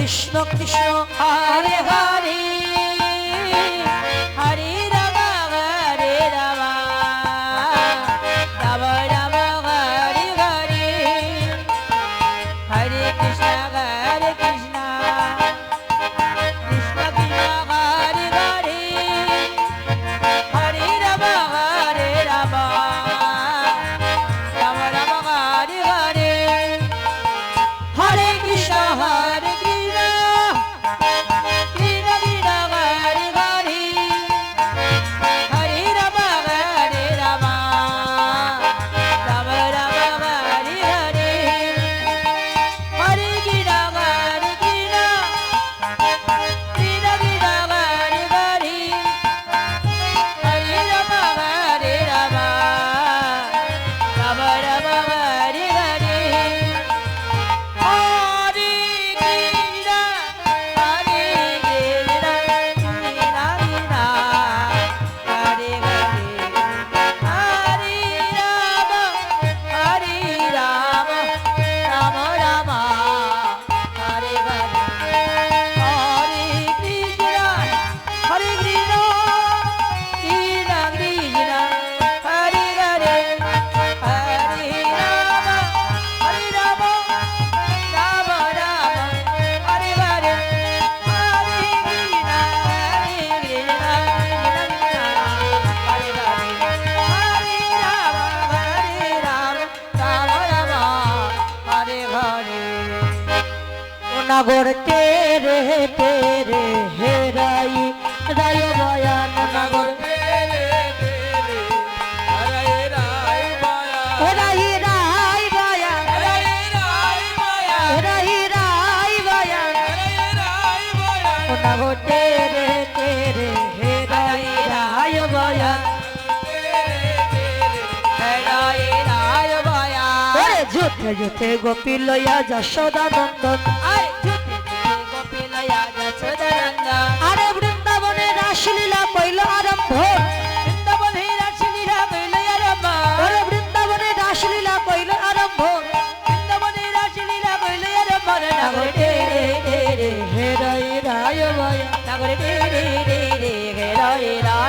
কৃষ্ণ কৃষ্ণ হরে হরে। নগর তেরে তেরে হেরাই রায় বয়ান নগর তেরে রায় বয়ান গোপী লইয়া যশোদা নন্দন আরে re re re re re re re